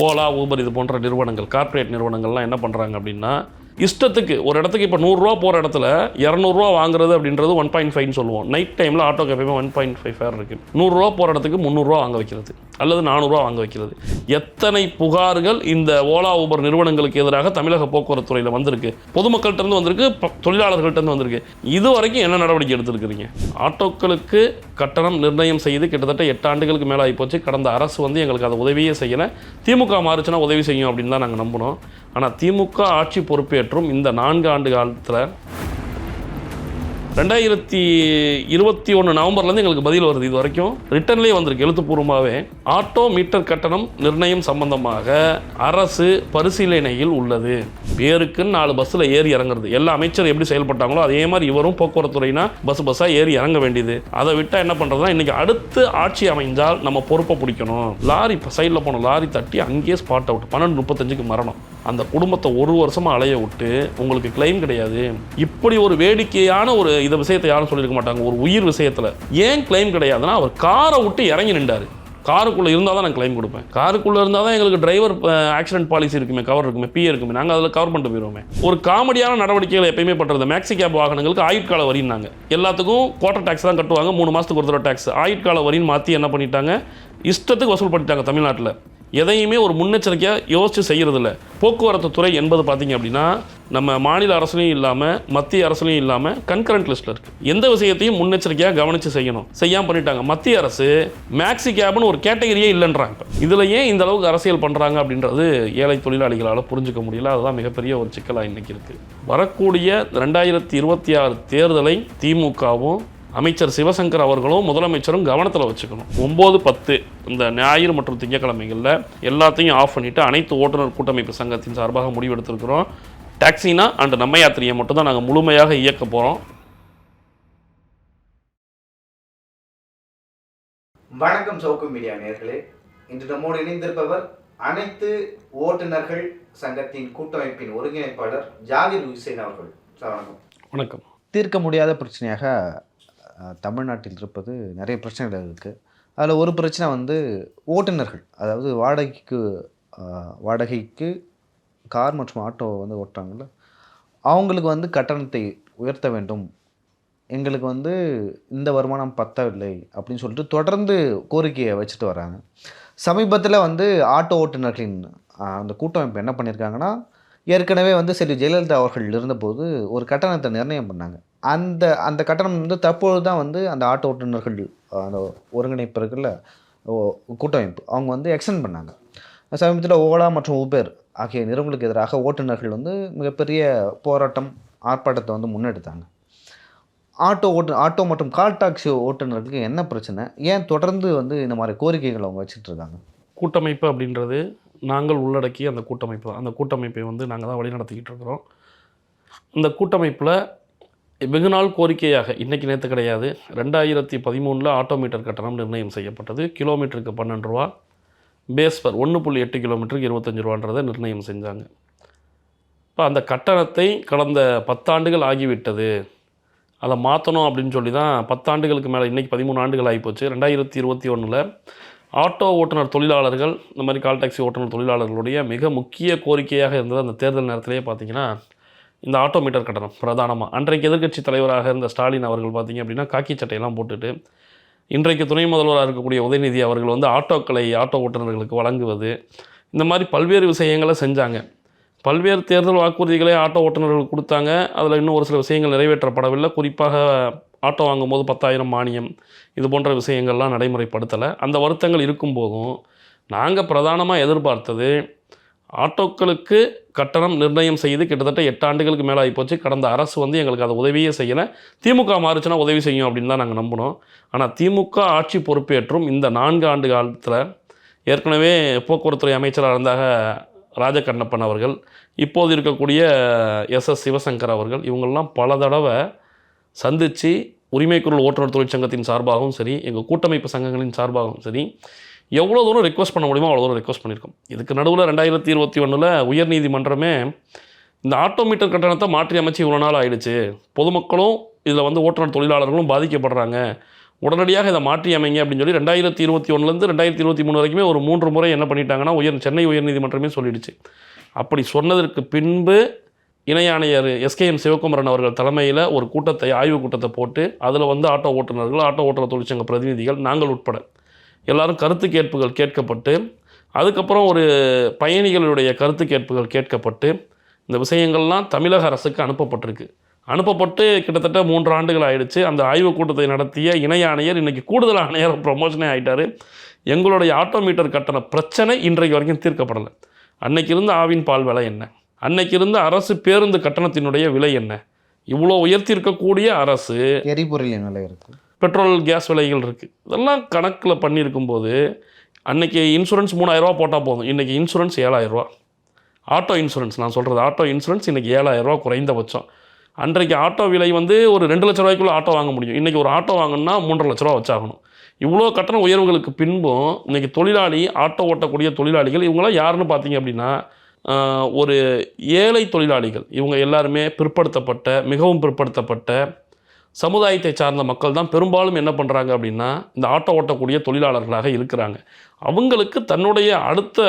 Ola Uber இது போன்ற நிறுவனங்கள் கார்ப்பரேட் நிறுவனங்கள்லாம் என்ன பண்ணுறாங்க அப்படின்னா இஷ்டத்துக்கு ஒரு இடத்துக்கு இப்போ நூறுரூவா போகிற இடத்துல இரநூறுவா வாங்குறது அப்படின்றது ஒன் பாயிண்ட் ஃபைவ்னு சொல்லுவோம். நைட் டைமில் ஆட்டோ கேஃபேமே ஒன் பாயிண்ட் ஃபைவ் ஃபேர் இருக்குது நூறுரூவா போகிற இடத்துக்கு முந்நூறுரூவா வாங்க வைக்கிறது. அல்லது நானூறுரூவா வாங்க வைக்கிறது. எத்தனை புகார்கள் இந்த ஓலா ஊபர் நிறுவனங்களுக்கு எதிராக தமிழக போக்குவரத்து துறையில் வந்திருக்கு பொதுமக்கள்கிட்ட வந்திருக்கு ப- தொழிலாளர்கள்ட்ட வந்திருக்கு. இது வரைக்கும் என்ன நடவடிக்கை எடுத்திருக்கிறீங்க? ஆட்டோக்களுக்கு கட்டணம் நிர்ணயம் செய்து கிட்டத்தட்ட எட்டு ஆண்டுகளுக்கு மேலே ஆகிப்போச்சு கடந்த அரசு வந்து எங்களுக்கு அதை உதவியே செய்யலை. திமுக மாறுச்சுன்னா உதவி செய்யும் அப்படின்னு தான் நாங்கள் நம்பினோம். ஆனால் திமுக ஆட்சி மற்றும் இந்த நான்கு ஆண்டு காலத்தில் ரெண்டாயிரத்தி இருபத்தி ஒன்று நவம்பர்லேருந்து எங்களுக்கு பதில் வருது இது வரைக்கும். ரிட்டர்ன்லேயே வந்திருக்கு எழுத்துப்பூர்வமாகவே ஆட்டோ மீட்டர் கட்டணம் நிர்ணயம் சம்பந்தமாக அரசு பரிசீலனையில் உள்ளது. பேருக்குன்னு நாலு பஸ்ஸில் ஏறி இறங்குறது. எல்லா அமைச்சர் எப்படி செயல்பட்டாங்களோ அதே மாதிரி இவரும் போக்குவரத்து பஸ் பஸ்ஸாக ஏறி இறங்க வேண்டியது. அதை விட்டால் என்ன பண்ணுறதுனா இன்றைக்கி அடுத்து ஆட்சி அமைஞ்சால் நம்ம பொறுப்பை பிடிக்கணும். லாரி இப்போ சைடில் போன லாரி தட்டி அங்கேயே ஸ்பாட் அவுட் பன்னெண்டு முப்பத்தஞ்சுக்கு மரணம். அந்த குடும்பத்தை ஒரு வருஷமாக அலைய விட்டு உங்களுக்கு கிளைம் கிடையாது. இப்படி ஒரு வேடிக்கையான ஒரு இதை விஷயத்தை யாரும் சொல்லியிருக்க மாட்டாங்க. ஒரு உயிர் விஷயத்தில். ஏன் கிளைம் கிடையாதுன்னா அவர் காரை விட்டு இறங்கி நின்றாரு. காருக்குள்ளே இருந்தால் தான் நான் கிளைம் கொடுப்பேன். காருக்குள்ளே இருந்தால் தான் எங்களுக்கு டிரைவர் ஆக்சிடென்ட் பாலிசி இருக்குமே கவர் இருக்குமே பி இருக்குமே. நாங்கள் அதில் கவர் பண்ணிட்டு போயிடுவோமே ஒரு காமெடியான நடவடிக்கைகள் எப்பயுமே பண்ணுறது மேக்ஸி கேப் வாகனங்களுக்கு ஆயுட்கால வரின்னாங்க. எல்லாத்துக்கும் குவார்டர் டேக்ஸ் தான் கட்டுவாங்க. மூணு மாதத்துக்கு ஒரு தடவை டேக்ஸ் ஆயுட்கால வரின்னு மாற்றி என்ன பண்ணிட்டாங்க? இஷ்டத்துக்கு வசூல் பண்ணிட்டாங்க தமிழ்நாட்டில். எதையுமே ஒரு முன்னெச்சரிக்கையாக யோசித்து செய்கிறதில்ல போக்குவரத்து துறை என்பது பார்த்தீங்க அப்படின்னா நம்ம மாநில அரசுலையும் இல்லாமல் மத்திய அரசுலையும் இல்லாமல் கன்கரண்ட் லிஸ்ட்டில் இருக்குது எந்த விஷயத்தையும் முன்னெச்சரிக்கையாக கவனித்து செய்யணும். செய்யாமல் பண்ணிட்டாங்க. மத்திய அரசு மேக்ஸி கேப்னு ஒரு கேட்டகரியே இல்லைன்றாங்க. இப்போ இதில் ஏன் இந்த அளவுக்கு அரசியல் பண்ணுறாங்க அப்படின்றது ஏழை தொழிலாளிகளால் புரிஞ்சுக்க முடியல. அதுதான் மிகப்பெரிய ஒரு சிக்கலாக இன்றைக்கி இருக்குது வரக்கூடிய ரெண்டாயிரத்தி இருபத்தி ஆறு தேர்தலை திமுகவும் அமைச்சர் சிவசங்கர் அவர்களும் முதலமைச்சரும் கவனத்தில் வச்சுக்கணும். ஒம்பது பத்து இந்த ஞாயிறு மற்றும் திங்கட்கிழமைகளில் எல்லாத்தையும் ஆஃப் பண்ணிவிட்டு அனைத்து ஓட்டுநர் கூட்டமைப்பு சங்கத்தின் சார்பாக முடிவெடுத்திருக்கிறோம். டாக்ஸினா அண்ட் நம்ம யாத்திரையை மட்டும் தான் நாங்கள் முழுமையாக இயக்க போகிறோம் வணக்கம் சவுக்கு மீடியா நேர்களே. இன்று நம்மோடு இணைந்திருப்பவர் அனைத்து ஓட்டுநர்கள் சங்கத்தின் கூட்டமைப்பின் ஒருங்கிணைப்பாளர் ஜாகிர் ஹுசேன் அவர்கள். வணக்கம். வணக்கம். தீர்க்க முடியாத பிரச்சனையாக தமிழ்நாட்டில் இருப்பது நிறைய பிரச்சனைகள் இருக்குது அதில் ஒரு பிரச்சனை வந்து ஓட்டுநர்கள். அதாவது வாடகைக்கு வாடகைக்கு கார் மற்றும் ஆட்டோ வந்து ஓட்டுறாங்கல்ல அவங்களுக்கு வந்து கட்டணத்தை உயர்த்த வேண்டும். எங்களுக்கு வந்து இந்த வருமானம் பத்தவில்லை அப்படின்னு சொல்லிட்டு தொடர்ந்து கோரிக்கையை வச்சுட்டு வராங்க. சமீபத்தில் வந்து ஆட்டோ ஓட்டுநர்களின் அந்த கூட்டமைப்பு என்ன பண்ணியிருக்காங்கன்னா ஏற்கனவே வந்து செல்வி ஜெயலலிதா அவர்கள் இருந்தபோது ஒரு கட்டணத்தை நிர்ணயம் பண்ணாங்க. அந்த அந்த கட்டணம் வந்து தற்போது தான் வந்து அந்த ஆட்டோ ஓட்டுநர்கள் அந்த ஒருங்கிணைப்பு இருக்குல்ல கூட்டமைப்பு. அவங்க வந்து எக்ஸ்டெண்ட் பண்ணாங்க. சமீபத்தில் ஓலா மற்றும் உபேர் ஆகிய நிறுவனங்களுக்கு எதிராக ஓட்டுநர்கள் வந்து மிகப்பெரிய போராட்டம் ஆர்ப்பாட்டத்தை வந்து முன்னெடுத்தாங்க. ஆட்டோ ஓட்டு ஆட்டோ மற்றும் கால் டாக்ஸி ஓட்டுநர்களுக்கு என்ன பிரச்சனை? ஏன் தொடர்ந்து வந்து இந்த மாதிரி கோரிக்கைகள் அவங்க வச்சுட்டு இருக்காங்க கூட்டமைப்பு அப்படின்றது நாங்கள் உள்ளடக்கிய அந்த கூட்டமைப்பு. அந்த கூட்டமைப்பை வந்து நாங்கள் தான் வழிநடத்திக்கிட்டு இருக்கிறோம். இந்த கூட்டமைப்பில் வெகு நாள் கோரிக்கையாக இன்றைக்கி நேற்று கிடையாது ரெண்டாயிரத்தி பதிமூணில் ஆட்டோமீட்டர் கட்டணம் நிர்ணயம் செய்யப்பட்டது. கிலோமீட்டருக்கு பன்னெண்டு ரூபா பேஸ் பர் ஒன்று புள்ளி எட்டு கிலோமீட்டருக்கு இருபத்தஞ்சி ரூபான்றதை நிர்ணயம் செஞ்சாங்க. இப்போ அந்த கட்டணத்தை கடந்த பத்தாண்டுகள் ஆகிவிட்டது. அதை மாற்றணும் அப்படின்னு சொல்லி தான் பத்தாண்டுகளுக்கு மேலே இன்றைக்கி பதிமூணு ஆண்டுகள் ஆகிப்போச்சு. ரெண்டாயிரத்தி இருபத்தி ஒன்றில் ஆட்டோ ஓட்டுநர் தொழிலாளர்கள் இந்த மாதிரி கால் டாக்ஸி ஓட்டுநர் தொழிலாளர்களுடைய மிக முக்கிய கோரிக்கையாக இருந்தது அந்த தேர்தல் நேரத்திலேயே பார்த்தீங்கன்னா இந்த ஆட்டோ மீட்டர் கட்டணம் பிரதானமாக அன்றைக்கு எதிர்க்கட்சி தலைவராக இருந்த ஸ்டாலின் அவர்கள் பார்த்திங்க அப்படின்னா காக்கி சட்டையெல்லாம் போட்டுட்டு இன்றைக்கு துணை முதல்வராக இருக்கக்கூடிய உதயநிதி அவர்கள் வந்து ஆட்டோக்களை ஆட்டோ ஓட்டுநர்களுக்கு வழங்குவது இந்த மாதிரி பல்வேறு விஷயங்களை செஞ்சாங்க. பல்வேறு தேர்தல் வாக்குறுதிகளை ஆட்டோ ஓட்டுநர்களுக்கு கொடுத்தாங்க. அதில் இன்னும் ஒரு சில விஷயங்கள் நிறைவேற்றப்படவில்லை. குறிப்பாக ஆட்டோ வாங்கும்போது பத்தாயிரம் மானியம் இது போன்ற விஷயங்கள்லாம் நடைமுறைப்படுத்தலை. அந்த வருத்தங்கள் இருக்கும்போதும் நாங்கள் பிரதானமாக எதிர்பார்த்தது ஆட்டோக்களுக்கு கட்டணம் நிர்ணயம் செய்து கிட்டத்தட்ட எட்டு ஆண்டுகளுக்கு மேலே ஆகிப்போச்சு கடந்த அரசு வந்து எங்களுக்கு அதை உதவியே செய்யலை. திமுக மாறுச்சுன்னா உதவி செய்யும் அப்படின்னு தான் நாங்கள் நம்பினோம். ஆனால் திமுக ஆட்சி பொறுப்பேற்றும் இந்த நான்கு ஆண்டு காலத்தில் ஏற்கனவே போக்குவரத்துறை அமைச்சராக இருந்தாக ராஜகண்ணப்பன் அவர்கள் இப்போது இருக்கக்கூடிய எஸ். எஸ். சிவசங்கர் அவர்கள் இவங்கெல்லாம் பல தடவை சந்தித்து உரிமைக்குரல் ஓட்டுநர் தொழிற்சங்கத்தின் சார்பாகவும் சரி எங்கள் கூட்டமைப்பு சங்கங்களின் சார்பாகவும் சரி எவ்வளோ தூரம் ரிக்வஸ்ட் பண்ண முடியுமோ அவ்வளோ தூரம் ரிக்வஸ்ட் பண்ணியிருக்கோம். இதுக்கு நடுவில் ரெண்டாயிரத்தி இருபத்தி ஒன்றில் உயர்நீதிமன்றமே இந்த ஆட்டோமீட்டர் கட்டணத்தை மாற்றி அமைச்சு இவ்வளோ நாள் ஆயிடுச்சு. பொதுமக்களும் இதில் வந்து ஓட்டுநர் தொழிலாளர்களும் பாதிக்கப்படுறாங்க. உடனடியாக இதை மாற்றி அமைங்க அப்படின்னு சொல்லி ரெண்டாயிரத்தி இருபத்தி ஒன்றுலேருந்து ரெண்டாயிரத்தி இருபத்தி மூணு வரைக்குமே ஒரு மூன்று முறை என்ன பண்ணிட்டாங்கன்னா உயர் சென்னை உயர்நீதிமன்றமே சொல்லிடுச்சு. அப்படி சொன்னதற்கு பின்பு இணை ஆணையர் எஸ்கேஎம் சிவகுமரன் அவர்கள் தலைமையில் ஒரு கூட்டத்தை ஆய்வு கூட்டத்தை போட்டு அதில் வந்து ஆட்டோ ஓட்டுநர்கள் ஆட்டோ ஓட்டுநர் தொழிற்சங்க பிரதிநிதிகள் நாங்கள் உட்பட எல்லாரும் கருத்து கேட்புகள் கேட்கப்பட்டு அதுக்கப்புறம் ஒரு பயணிகளுடைய கருத்து கேட்புகள் கேட்கப்பட்டு இந்த விஷயங்கள்லாம் தமிழக அரசுக்கு அனுப்பப்பட்டிருக்கு. அனுப்பப்பட்டு கிட்டத்தட்ட மூன்று ஆண்டுகள் ஆயிடுச்சு. அந்த ஆய்வுக் கூட்டத்தை நடத்திய இணை ஆணையர் இன்றைக்கி கூடுதல் ஆணையர் ப்ரொமோஷனே ஆகிட்டார் எங்களுடைய ஆட்டோமீட்டர் கட்டண பிரச்சனை இன்றைக்கு வரைக்கும் தீர்க்கப்படலை. அன்னைக்கு இருந்த ஆவின் பால் விலை என்ன? அன்னைக்கு இருந்த அரசு பேருந்து கட்டணத்தினுடைய விலை என்ன? இவ்வளோ உயர்த்தி இருக்கக்கூடிய அரசு எரிபொருளின் விலை இருக்குது பெட்ரோல் கேஸ் விலைகள் இருக்குது இதெல்லாம் கணக்கில் பண்ணியிருக்கும்போது அன்றைக்கி இன்சூரன்ஸ் மூணாயிரரூவா போட்டால் போதும். இன்றைக்கி இன்சூரன்ஸ் ஏழாயிரரூவா ஆட்டோ இன்சூரன்ஸ் நான் சொல்கிறது ஆட்டோ இன்சூரன்ஸ் இன்றைக்கி ஏழாயிரரூவா குறைந்தபட்சம். அன்றைக்கு ஆட்டோ விலை வந்து ஒரு ரெண்டு லட்ச ரூபாய்க்குள்ளே ஆட்டோ வாங்க முடியும். இன்றைக்கி ஒரு ஆட்டோ வாங்கணும்னா மூன்றரை லட்ச ரூபா வச்சாகணும். இவ்வளோ கட்டண உயர்வுகளுக்கு பின்பும் இன்றைக்கி தொழிலாளி ஆட்டோ ஓட்டக்கூடிய தொழிலாளிகள் இவங்களாம் யாருன்னு பார்த்தீங்க அப்படின்னா ஒரு ஏழை தொழிலாளிகள். இவங்க எல்லாருமே பிற்படுத்தப்பட்ட மிகவும் பிற்படுத்தப்பட்ட சமுதாயத்தை சார்ந்த மக்கள் தான் பெரும்பாலும் என்ன பண்ணுறாங்க அப்படின்னா இந்த ஆட்டோ ஓட்டக்கூடிய தொழிலாளர்களாக இருக்கிறாங்க. அவங்களுக்கு தன்னுடைய அடுத்த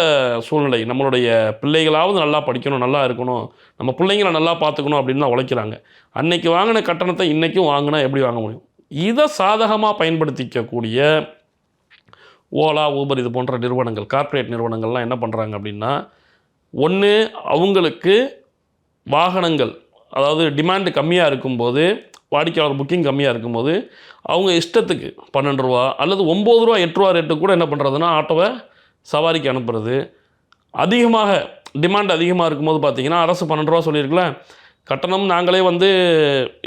சூழ்நிலை நம்மளுடைய பிள்ளைகளாவது நல்லா படிக்கணும் நல்லா இருக்கணும் நம்ம பிள்ளைங்களை நல்லா பார்த்துக்கணும் அப்படின்னு தான் உழைக்கிறாங்க. அன்னைக்கு வாங்கின கட்டணத்தை இன்றைக்கும் வாங்கினா எப்படி வாங்க முடியும்? இதை சாதகமாக பயன்படுத்திக்கக்கூடிய ஓலா ஊபர் இது போன்ற நிறுவனங்கள் கார்ப்பரேட் நிறுவனங்கள்லாம் என்ன பண்ணுறாங்க அப்படின்னா ஒன்று அவங்களுக்கு வாகனங்கள் அதாவது டிமாண்டு கம்மியாக இருக்கும்போது வாடிக்கையாளர் புக்கிங் கம்மியாக இருக்கும்போது அவங்க இஷ்டத்துக்கு பன்னெண்டு ரூபா அல்லது ஒம்பது ரூபா எட்டு ரூபா ரேட்டு கூட என்ன பண்ணுறதுன்னா ஆட்டோவை சவாரிக்கு அனுப்புறது. அதிகமாக டிமாண்ட் அதிகமாக இருக்கும்போது பார்த்தீங்கன்னா அரசு பன்னெண்டு ரூபா சொல்லியிருக்கல கட்டணம் நாங்களே வந்து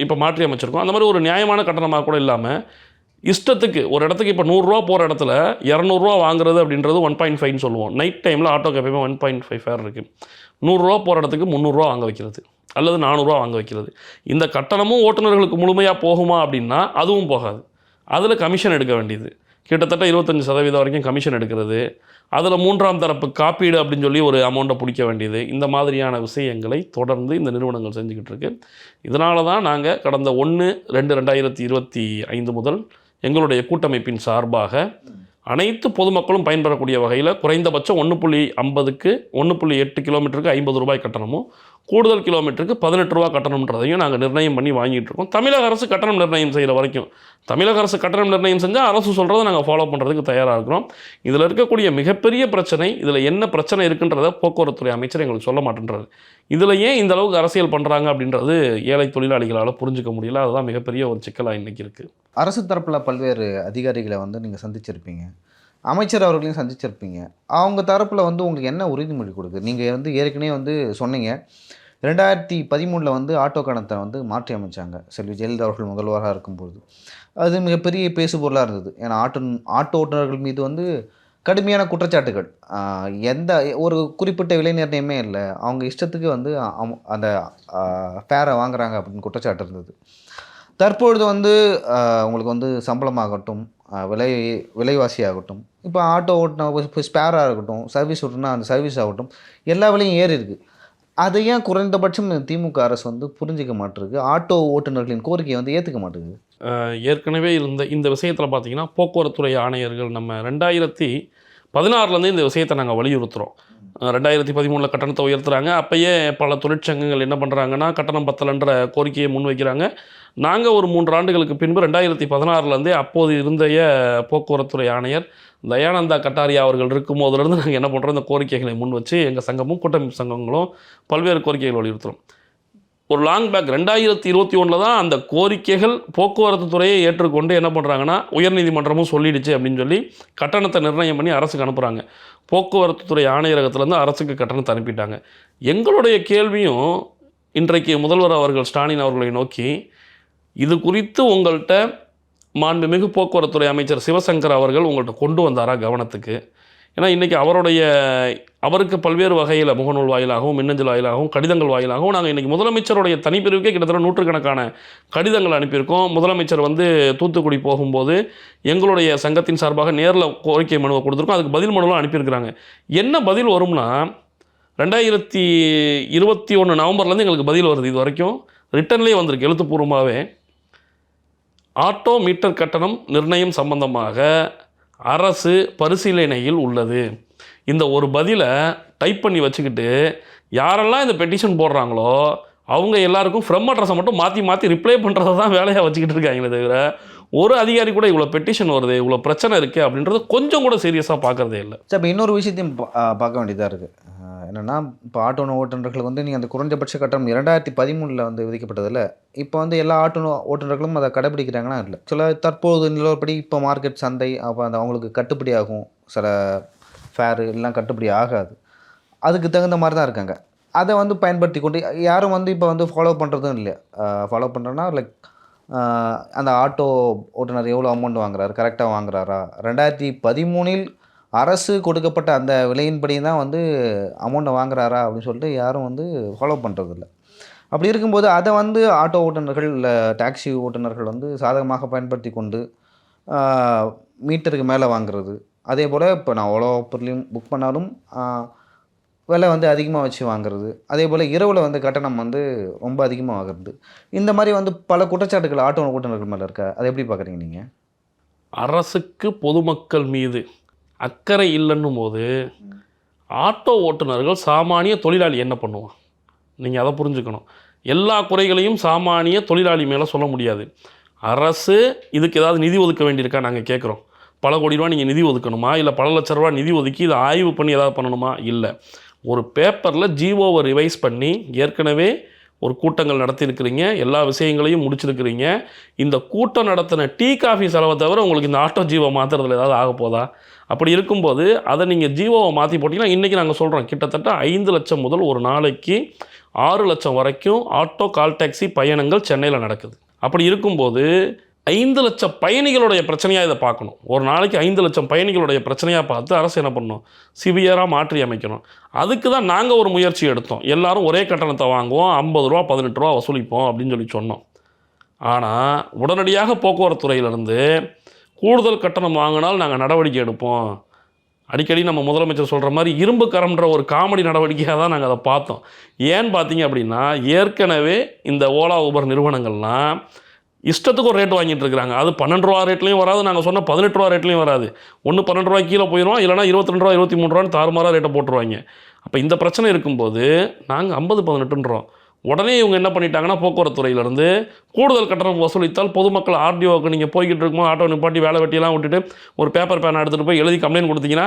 இப்போ மாற்றி அமைச்சிருக்கோம். அந்த மாதிரி ஒரு நியாயமான கட்டணமாக கூட இல்லாமல் இஷ்டத்துக்கு ஒரு இடத்துக்கு இப்போ நூறுரூவா போகிற இடத்துல இரநூறுவா வாங்குறது அப்படின்றது ஒன் பாயிண்ட் ஃபைவ்னு சொல்லுவோம். நைட் டைமில் ஆட்டோக்கு எப்பயுமே ஒன் பாயிண்ட் ஃபைவ் ஃபேர் இருக்குது நூறுரூவா போகிற இடத்துக்கு முந்நூறுரூவா வாங்க வைக்கிறது. அல்லது நானூறுரூவா வாங்க வைக்கிறது. இந்த கட்டணமும் ஓட்டுநர்களுக்கு முழுமையாக போகுமா அப்படின்னா அதுவும் போகாது. அதில் கமிஷன் எடுக்க வேண்டியது. கிட்டத்தட்ட இருபத்தஞ்சி சதவீதம் வரைக்கும் கமிஷன் எடுக்கிறது. அதில் மூன்றாம் தரப்பு காப்பீடு அப்படின்னு சொல்லி ஒரு அமௌண்ட்டை பிடிக்க வேண்டியது. இந்த மாதிரியான விஷயங்களை தொடர்ந்து இந்த நிறுவனங்கள் செஞ்சுக்கிட்டு இருக்கு. இதனால தான் நாங்கள் கடந்த ஒன்று ரெண்டு ரெண்டாயிரத்தி இருபத்தி ஐந்து முதல் எங்களுடைய கூட்டமைப்பின் சார்பாக அனைத்து பொதுமக்களும் பயன்பெறக்கூடிய வகையில் குறைந்தபட்சம் ஒன்று புள்ளி ஐம்பதுக்கு ஒன்று புள்ளி எட்டு கிலோமீட்டருக்கு ஐம்பது ரூபாய் கட்டணமும் கூடுதல் கிலோமீட்டருக்கு பதினெட்டு ரூபா கட்டணம்ன்றதையும் நாங்கள் நிர்ணயம் பண்ணி வாங்கிட்டு இருக்கோம் தமிழக அரசு கட்டணம் நிர்ணயம் செய்கிற வரைக்கும். தமிழக அரசு கட்டணம் நிர்ணயம் செஞ்சால் அரசு சொல்கிறத நாங்கள் ஃபாலோ பண்ணுறதுக்கு தயாராக இருக்கிறோம். இதில் இருக்கக்கூடிய மிகப்பெரிய பிரச்சனை இதில் என்ன பிரச்சனை இருக்குன்றத போக்குவரத்துறை அமைச்சர் எங்களுக்கு சொல்ல மாட்டேன்றாரு. இதில் ஏன் இந்த அளவுக்கு அரசியல் பண்ணுறாங்க அப்படின்றது ஏழை தொழிலாளிகளால் புரிஞ்சிக்க முடியல. அதுதான் மிகப்பெரிய ஒரு சிக்கலாக இன்றைக்கி இருக்குது அரசு தரப்பில் பல்வேறு அதிகாரிகளை வந்து நீங்கள் சந்திச்சிருப்பீங்க. அமைச்சர் அவர்களையும் சந்திச்சிருப்பீங்க. அவங்க தரப்பில் வந்து உங்களுக்கு என்ன உறுதிமொழி கொடுக்குது? நீங்கள் வந்து ஏற்கனவே வந்து சொன்னீங்க. ரெண்டாயிரத்தி பதிமூணில் வந்து ஆட்டோ கணத்தை வந்து மாற்றி அமைச்சாங்க. செல்வி ஜெயலலிதா அவர்கள் முதல்வராக இருக்கும்பொழுது. அது மிகப்பெரிய பேசுபொருளாக இருந்தது. ஏன்னா ஆட்டோ ஆட்டோ ஓட்டுநர்கள் மீது வந்து கடுமையான குற்றச்சாட்டுகள். எந்த ஒரு குறிப்பிட்ட விலை நிர்ணயமே இல்லை. அவங்க இஷ்டத்துக்கு வந்து அந்த ஃபேரை வாங்குறாங்க அப்படின்னு குற்றச்சாட்டு இருந்தது. தற்பொழுது வந்து உங்களுக்கு வந்து சம்பளமாகட்டும் விலை விலைவாசி ஆகட்டும் இப்போ ஆட்டோ ஓட்டினா இப்போ ஸ்பேராக இருக்கட்டும் சர்வீஸ் ஓட்டுனா அந்த சர்வீஸ் ஆகட்டும் எல்லா விலையும் ஏறி இருக்குது அதை ஏன் குறைந்தபட்சம் திமுக அரசு வந்து புரிஞ்சிக்க மாட்டிருக்கு? ஆட்டோ ஓட்டுநர்களின் கோரிக்கையை வந்து ஏற்றுக்க மாட்டேங்குது. ஏற்கனவே இருந்த இந்த விஷயத்தில் பார்த்தீங்கன்னா போக்குவரத்துறை ஆணையர்கள் நம்ம ரெண்டாயிரத்தி பதினாறுலேருந்து இந்த விஷயத்தை நாங்கள் வலியுறுத்துகிறோம் ரெண்டாயிரத்தி பதிமூணில் கட்டணத்தை உயர்த்துறாங்க. அப்பயே பல தொழிற்சங்கங்கள் என்ன பண்ணுறாங்கன்னா கட்டணம் பத்தலன்ற கோரிக்கையை முன்வைக்கிறாங்க. நாங்கள் ஒரு மூன்று ஆண்டுகளுக்கு பின்பு ரெண்டாயிரத்தி பதினாறுலேருந்தே அப்போது இருந்தைய போக்குவரத்துறை ஆணையர் தயானந்தா கட்டாரியா அவர்கள் இருக்கும் போதுலேருந்து நாங்கள் என்ன பண்ணுறோம் இந்த கோரிக்கைகளை முன் வச்சு எங்கள் சங்கமும் கூட்டமைப்பு சங்கங்களும் பல்வேறு கோரிக்கைகள் வலியுறுத்துகிறோம் ஒரு லாங் பேக் ரெண்டாயிரத்தி இருபத்தி ஒன்றில் தான் அந்த கோரிக்கைகள் போக்குவரத்து துறையை ஏற்றுக்கொண்டு என்ன பண்ணுறாங்கன்னா உயர்நீதிமன்றமும் சொல்லிடுச்சு அப்படின்னு சொல்லி கட்டணத்தை நிர்ணயம் பண்ணி அரசுக்கு அனுப்புகிறாங்க போக்குவரத்து துறை ஆணையரகத்துலேருந்து அரசுக்கு கட்டணத்தை அனுப்பிட்டாங்க. எங்களுடைய கேள்வியும் இன்றைக்கு முதல்வர் அவர்கள் ஸ்டாலின் அவர்களை நோக்கி இது குறித்து உங்கள்கிட்ட மாண்புமிகு போக்குவரத்துறை அமைச்சர் சிவசங்கர் அவர்கள் உங்கள்கிட்ட கொண்டு வந்தாரா கவனத்துக்கு? ஏன்னா இன்றைக்கி அவருடைய அவருக்கு பல்வேறு வகையில் முகநூல் வாயிலாகவும் மின்னஞ்சல் வாயிலாகவும் கடிதங்கள் வாயிலாகவும் நாங்கள் இன்றைக்கி முதலமைச்சருடைய தனிப்பிரிவுக்கே கிட்டத்தட்ட நூற்றுக்கணக்கான கடிதங்கள் அனுப்பியிருக்கோம். முதலமைச்சர் வந்து தூத்துக்குடி போகும்போது எங்களுடைய சங்கத்தின் சார்பாக நேரில் கோரிக்கை மனுவை கொடுத்துருக்கோம். அதுக்கு பதில் மனுவெலாம் அனுப்பியிருக்கிறாங்க. என்ன பதில் வரும்னா ரெண்டாயிரத்தி இருபத்தி ஒன்று நவம்பர்லேருந்து எங்களுக்கு பதில் வருது இது வரைக்கும். ரிட்டன்லேயே வந்திருக்கு எழுத்துப்பூர்வமாகவே ஆட்டோ மீட்டர் கட்டணம் நிர்ணயம் சம்பந்தமாக அரசு பரிசீலனையில் உள்ளது. இந்த ஒரு பதிலை டைப் பண்ணி வச்சுக்கிட்டு யாரெல்லாம் இந்த பெட்டிஷன் போடுறாங்களோ அவங்க எல்லாருக்கும் ஃப்ரம் அட்ரஸை மட்டும் மாற்றி மாற்றி ரிப்ளை பண்ணுறதை தான் வேலையாக வச்சுக்கிட்டு இருக்காங்களே தவிர ஒரு அதிகாரி கூட இவ்வளோ பெட்டிஷன் வருது இவ்வளோ பிரச்சனை இருக்குது அப்படின்றது கொஞ்சம் கூட சீரியஸாக பார்க்குறதே இல்லை. சார் இப்போ இன்னொரு விஷயத்தையும் பார்க்க வேண்டியதாக இருக்குது என்னென்னா இப்போ ஆட்டோ ஓட்டுநர்களுக்கு வந்து நீங்கள் அந்த குறைஞ்சபட்ச கட்டணம் இரண்டாயிரத்தி பதிமூணில் வந்து விதிக்கப்பட்டதில்ல. இப்போ வந்து எல்லா ஆட்டோ ஓட்டுநர்களும் அதை கடைபிடிக்கிறாங்கன்னா இல்லை. சில தற்போது நிலவரப்படி இப்போ மார்க்கெட் சந்தை அப்போ அந்த அவங்களுக்கு கட்டுப்படி ஆகும். சில ஃபேரு எல்லாம் கட்டுப்படி ஆகாது. அதுக்கு தகுந்த மாதிரி தான் இருக்காங்க. அதை வந்து பயன்படுத்தி கொண்டு யாரும் வந்து இப்போ வந்து ஃபாலோ பண்ணுறதும் இல்லை. ஃபாலோ பண்ணுறோன்னா லைக் அந்த ஆட்டோ ஓட்டுநர் எவ்வளோ அமௌண்ட் வாங்குறாரு? கரெக்டாக வாங்குறாரா? ரெண்டாயிரத்தி பதிமூணில் அரசு கொடுக்கப்பட்ட அந்த விலையின்படி தான் வந்து அமௌண்ட்டை வாங்குறாரா அப்படின்னு சொல்லிட்டு யாரும் வந்து ஃபாலோ பண்ணுறதில்ல அப்படி இருக்கும்போது அதை வந்து ஆட்டோ ஓட்டுநர்கள் இல்லை டாக்ஸி ஓட்டுநர்கள் வந்து சாதகமாக பயன்படுத்தி கொண்டு மீட்டருக்கு மேலே வாங்குறது. அதே போல் இப்போ நான் ஓலோ பொருளையும் புக் பண்ணாலும் விலை வந்து அதிகமாக வச்சு வாங்குறது. அதே போல் இரவில் வந்து கட்டணம் வந்து ரொம்ப அதிகமாக ஆகுறது இந்த மாதிரி வந்து பல குற்றச்சாட்டுகள் ஆட்டோ ஓட்டுநர்கள் மேலே இருக்கா? அதை எப்படி பார்க்குறீங்க நீங்கள் அரசுக்கு பொதுமக்கள் மீது அக்கறை இல்லைன்னும் போது ஆட்டோ ஓட்டுநர்கள் சாமானிய தொழிலாளி என்ன பண்ணுவான் நீங்கள் அதை புரிஞ்சுக்கணும். எல்லா குறைகளையும் சாமானிய தொழிலாளி மேலே சொல்ல முடியாது. அரசு இதுக்கு ஏதாவது நிதி ஒதுக்க வேண்டியிருக்கா நாங்கள் கேட்குறோம் பல கோடி ரூபா நீங்கள் நிதி ஒதுக்கணுமா? இல்லை பல லட்ச ரூபா நிதி ஒதுக்கி இதை ஆய்வு பண்ணி ஏதாவது பண்ணணுமா? இல்லை. ஒரு பேப்பரில் ஜிஓவை ரிவைஸ் பண்ணி ஏற்கனவே ஒரு கூட்டங்கள் நடத்தியிருக்கிறீங்க. எல்லா விஷயங்களையும் முடிச்சிருக்கிறீங்க. இந்த கூட்டம் நடத்தின டீ காஃபி செலவை தவிர உங்களுக்கு இந்த ஆட்டோ ஜீவோ மாற்றுறதுல ஏதாவது ஆக போதா? அப்படி இருக்கும்போது அதை நீங்கள் ஜீவோவை மாற்றி போட்டிங்கன்னா இன்றைக்கி நாங்கள் சொல்கிறோம் கிட்டத்தட்ட ஐந்து லட்சம் முதல் ஒரு நாளைக்கு ஆறு லட்சம் வரைக்கும் ஆட்டோ கால் டாக்ஸி பயணங்கள் சென்னையில் நடக்குது. அப்படி இருக்கும்போது ஐந்து லட்சம் பயணிகளுடைய பிரச்சனையாக இதை பார்க்கணும். ஒரு நாளைக்கு ஐந்து லட்சம் பயணிகளுடைய பிரச்சனையாக பார்த்து அரசு என்ன பண்ணணும்? சிவியராக மாற்றி அமைக்கணும். அதுக்கு தான் நாங்கள் ஒரு முயற்சி எடுத்தோம். எல்லாரும் ஒரே கட்டணத்தை வாங்குவோம். ஐம்பது ரூபா பதினெட்டு ரூபா வசூலிப்போம் அப்படின்னு சொல்லி சொன்னோம். ஆனால் உடனடியாக போக்குவரத்து துறையிலிருந்து கூடுதல் கட்டணம் வாங்கினால் நாங்கள் நடவடிக்கை எடுப்போம். அடிக்கடி நம்ம முதலமைச்சர் சொல்கிற மாதிரி இரும்பு கரம்ன்ற ஒரு காமெடி நடவடிக்கையாக தான் நாங்கள் அதை பார்த்தோம். ஏன்னு பார்த்தீங்க அப்படின்னா ஏற்கனவே இந்த ஓலா ஊபர் நிறுவனங்கள்லாம் இஷ்டத்துக்கு ஒரு ரேட் வாங்கிட்டு இருக்கிறாங்க அது பன்னெண்டு ரூபா ரேட்லையும் வராது. நாங்கள் சொன்ன பதினெட்டு ரூபா ரேட்லையும் வராது. ஒன்று பன்னெண்டு ரூபாய் கீழே போயிடும் இல்லைனா இருபத்தி ரெண்டு ரூபா இருபத்தி மூணு ரூபான்னு தாறுமாறாக ரேட்டை போட்டுருவாங்க. அப்போ இந்த பிரச்சனை இருக்கும்போது நாங்கள் ஐம்பது பதினெட்டுன்றோம். உடனே இவங்க என்ன பண்ணிட்டாங்கன்னா போக்குவரத்து துறையிலேருந்து கூடுதல் கட்டணம் வசூலித்தால் பொதுமக்கள் ஆர்டிஓக்கு நீங்கள் போய்கிட்டு இருக்கோம் ஆட்டோ நிப்பாட்டி வேலை வெட்டியெல்லாம் விட்டுட்டு ஒரு பேப்பர் பேனை எடுத்துகிட்டு போய் எழுதி கம்ப்ளைண்ட் கொடுத்தீங்கன்னா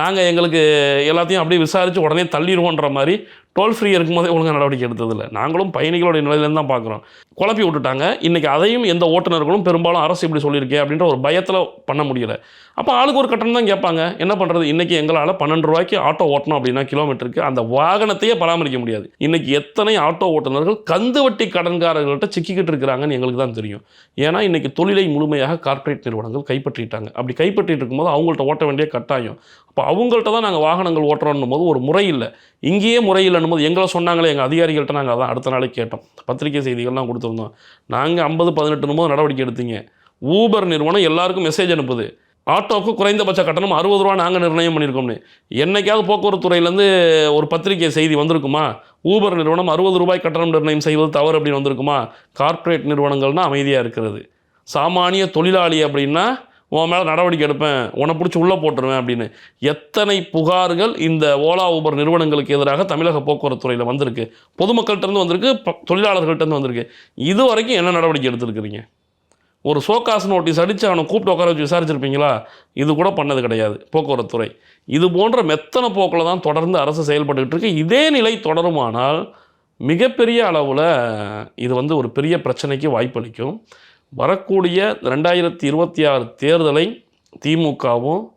நாங்கள் எங்களுக்கு எல்லாத்தையும் அப்படியே விசாரித்து உடனே தள்ளிடுவோன்ற மாதிரி டோல் ஃப்ரீ இருக்கும்போதே ஒழுங்காக நடவடிக்கை எடுத்ததில்லை. நாங்களும் பயணிகளுடைய நிலையிலேருந்து தான் பார்க்குறோம். குழப்பி விட்டுட்டாங்க. இன்றைக்கி அதையும் எந்த ஓட்டுநர்களும் பெரும்பாலும் அரசு இப்படி சொல்லியிருக்கே அப்படின்ற ஒரு பயத்தில் பண்ண முடியல. அப்போ ஆளுக்கு ஒரு கட்டணம் தான் கேட்பாங்க. என்ன பண்ணுறது இன்றைக்கி எங்களால் பன்னெண்டு ரூபாய்க்கு ஆட்டோ ஓட்டணும் அப்படின்னா கிலோமீட்டருக்கு அந்த வாகனத்தையே பராமரிக்க முடியாது. இன்றைக்கி எத்தனை ஆட்டோ ஓட்டுநர்கள் கந்து வட்டி கடன்காரர்கள்ட்ட சிக்கிக்கிட்டு இருக்கிறாங்கன்னு எங்களுக்கு தான் தெரியும். ஏன்னா இன்றைக்கி தொழிலை முழுமையாக கார்ப்பரேட் நிறுவனங்கள் கைப்பற்றிட்டாங்க. அப்படி கைப்பற்றிட்டு இருக்கும்போது அவங்கள்ட்ட ஓட்ட வேண்டிய கட்டாயம். அப்போ அவங்கள்ட்ட தான் நாங்கள் வாகனங்கள் ஓட்டுறோன்னும் போது ஒரு முறை இல்லை. இங்கேயே முறையில் இல்லைன்னும் போது எங்களை சொன்னாங்களே எங்கள் அதிகாரிகள்ட்ட நாங்கள் அதான் அடுத்த நாளைக்கு கேட்டோம். பத்திரிகை செய்திகள்லாம் கொடுத்துருந்தோம். நாங்கள் ஐம்பது பதினெட்டுன்னும் போது நடவடிக்கை எடுத்தீங்க. ஊபர் நிறுவனம் எல்லாருக்கும் மெசேஜ் அனுப்புது. ஆட்டோவுக்கு குறைந்தபட்ச கட்டணம் அறுபது ரூபா நாங்கள் நிர்ணயம் பண்ணியிருக்கோம்னு என்றைக்காவது போக்குவரத்து துறையிலேருந்து ஒரு பத்திரிகை செய்தி வந்திருக்குமா? ஊபர் நிறுவனம் அறுபது ரூபாய் கட்டணம் நிர்ணயம் செய்வது தவறு அப்படின்னு வந்திருக்குமா? கார்ப்பரேட் நிறுவனங்கள்னா அமைதியாக இருக்கிறது. சாமானிய தொழிலாளி அப்படின்னா உன் மேலே நடவடிக்கை எடுப்பேன் உன்னை பிடிச்சி உள்ளே போட்டுருவேன் அப்படின்னு. எத்தனை புகார்கள் இந்த ஓலா ஊபர் நிறுவனங்களுக்கு எதிராக தமிழக போக்குவரத்து துறையில் வந்திருக்கு. பொதுமக்கள்கிட்டருந்து வந்திருக்கு ப- வந்திருக்கு. இது வரைக்கும் என்ன நடவடிக்கை எடுத்திருக்கிறீங்க? ஒரு சோகாசு நோட்டீஸ் அடித்து அவனை கூப்பிட்டு உட்கார வச்சு விசாரிச்சிருப்பீங்களா? இது கூட பண்ணது கிடையாது போக்குவரத்து துறை. இது போன்ற மெத்தனை போக்கில் தான் தொடர்ந்து அரசு செயல்பட்டுக்கிட்டு இருக்கு. இதே நிலை தொடருமானால் மிகப்பெரிய அளவில் இது வந்து ஒரு பெரிய பிரச்சனைக்கு வாய்ப்பளிக்கும். வரக்கூடிய ரெண்டாயிரத்தி இருபத்தி ஆறு தேர்தலை திமுகவும்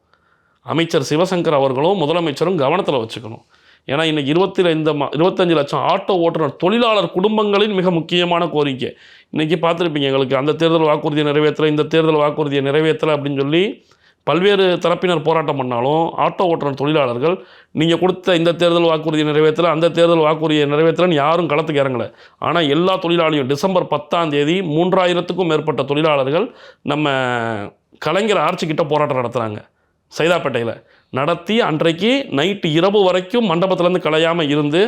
அமைச்சர் சிவசங்கர் அவர்களும் முதலமைச்சரும் கவனத்தில் வச்சுக்கணும். ஏன்னா இன்றைக்கி இருபத்தி இந்த மா இருபத்தஞ்சு லட்சம் ஆட்டோ ஓட்டுநர் தொழிலாளர் குடும்பங்களின் மிக முக்கியமான கோரிக்கை. இன்றைக்கி பார்த்துருப்பீங்க எங்களுக்கு அந்த தேர்தல் வாக்குறுதியை நிறைவேற்றலை இந்த தேர்தல் வாக்குறுதியை நிறைவேற்றலை அப்படின்னு சொல்லி பல்வேறு தரப்பினர் போராட்டம் பண்ணாலும் ஆட்டோ ஓட்டுநர் தொழிலாளர்கள் நீங்கள் கொடுத்த இந்த தேர்தல் வாக்குறுதியை நிறைவேற்றலை அந்த தேர்தல் வாக்குறுதியை நிறைவேற்றலன்னு யாரும் களத்துக்கு இறங்கலை. ஆனால் எல்லா தொழிலாளியும் டிசம்பர் பத்தாம் தேதி மூன்றாயிரத்துக்கும் மேற்பட்ட தொழிலாளர்கள் நம்ம கலைஞர் ஆட்சிக்கிட்ட போராட்டம் நடத்துகிறாங்க சைதாப்பேட்டையில். நடத்தி அன்றைக்கு நைட்டு இரவு வரைக்கும் மண்டபத்துலேருந்து கலையாமல் இருந்து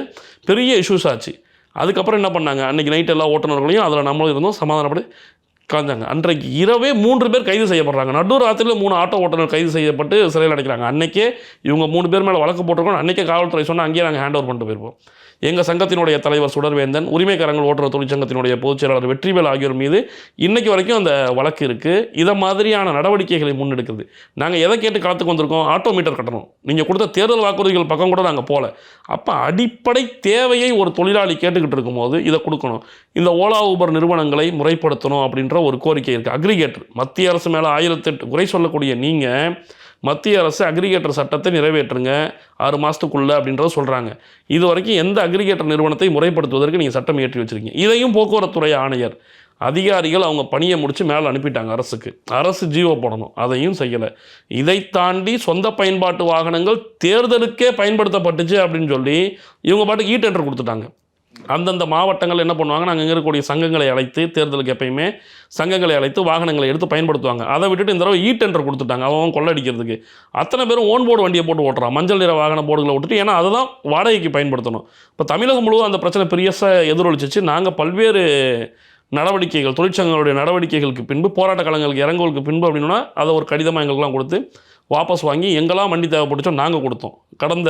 பெரிய இஷ்யூஸ் ஆச்சு. அதுக்கப்புறம் என்ன பண்ணாங்க? அன்றைக்கி நைட் எல்லா ஓட்டுநர்களையும் அதில் நம்மளும் இருந்தோம் சமாதானப்படி காஞ்சாங்க அன்றைக்கு இரவே மூன்று பேர் கைது செய்யப்படுறாங்க. நடு ராத்திரியில் மூணு ஆட்டோ ஓட்டுநர் கைது செய்யப்பட்டு சிறையில் அடைக்கிறாங்க. அன்றைக்கே இவங்க மூணு பேர் மேலே வழக்கு போட்டிருக்கோம். அன்றைக்கே காவல்துறை சொன்னால் அங்கேயே நாங்கள் ஹேண்ட் ஓவர் பண்ணிட்டு போயிருப்போம். எங்கள் சங்கத்தினுடைய தலைவர் சுடர்வேந்தன் உரிமைக்காரங்கள் ஓட்டுநர் தொழிற்சங்கத்தினுடைய பொதுச் செயலாளர் வெற்றிவேல் ஆகியோர் மீது இன்றைக்கு வரைக்கும் அந்த வழக்கு இருக்குது இதை மாதிரியான நடவடிக்கைகளை முன்னெடுக்குது நாங்கள் எதை கேட்டு காலத்துக்கு வந்திருக்கோம் ஆட்டோ மீட்டர் கட்டணும். நீங்கள் கொடுத்த தேர்தல் வாக்குறுதிகள் பக்கம் கூட நாங்கள் போகல அப்போ அடிப்படை தேவையை ஒரு தொழிலாளி கேட்டுக்கிட்டு இருக்கும்போது இதை கொடுக்கணும். இந்த ஓலா ஊபர் நிறுவனங்களை முறைப்படுத்தணும் அப்படின்ற ஒரு கோரிக்கை இருக்குது அக்ரிகேட்டர் மத்திய அரசு மேலே ஆயிரத்தெட்டு குறை சொல்லக்கூடிய நீங்கள் மத்திய அரசு அக்ரிகேட்டர் சட்டத்தை நிறைவேற்றுங்க ஆறு மாதத்துக்குள்ளே அப்படின்றத சொல்கிறாங்க இது வரைக்கும் எந்த அக்ரிகேட்டர் நிறுவனத்தை முறைப்படுத்துவதற்கு நீங்கள் சட்டம் இயற்றி வச்சுருக்கீங்க. இதையும் போக்குவரத்துறை ஆணையர் அதிகாரிகள் அவங்க பணியை முடித்து மேலே அனுப்பிட்டாங்க அரசுக்கு. அரசு ஜீவோ போடணும் அதையும் செய்யலை. இதை தாண்டி சொந்த பயன்பாட்டு வாகனங்கள் தேர்தலுக்கே பயன்படுத்தப்பட்டுச்சு அப்படின்னு சொல்லி இவங்க பாட்டுக்கு இ டெண்டர் கொடுத்துட்டாங்க. அந்தந்த மாவட்டங்கள் என்ன பண்ணுவாங்க? நாங்கள் இங்கே இருக்கக்கூடிய சங்கங்களை அழைத்து தேர்தலுக்கு எப்பயுமே சங்கங்களை அழைத்து வாகனங்களை எடுத்து பயன்படுத்துவாங்க. அதை விட்டுட்டு இந்த தடவை e ஈ டெண்டர் கொடுத்துட்டாங்க. அவன் கொள்ளடிக்கிறதுக்கு. அத்தனை பேரும் ஓன் போர்டு வண்டியை போட்டு ஓட்டுறான். மஞ்சள் நிற வாகன போர்டுகளை விட்டுட்டு ஏன்னா அதை தான் வாடகைக்கு பயன்படுத்தணும். இப்போ தமிழகம் முழுவதும் அந்த பிரச்சனை பெரியசாக எதிரொலிச்சிச்சு. நாங்கள் பல்வேறு நடவடிக்கைகள் தொழிற்சங்கங்களுடைய நடவடிக்கைகளுக்கு பின்பு போராட்ட களங்களுக்கு இறங்குவதற்கு பின்பு அப்படின்னா அதை ஒரு கடிதமாக எங்களுக்குலாம் கொடுத்து வாபஸ் வாங்கி எங்கெல்லாம் வண்டி தேவைப்பட்டுச்சோ நாங்கள் கொடுத்தோம். கடந்த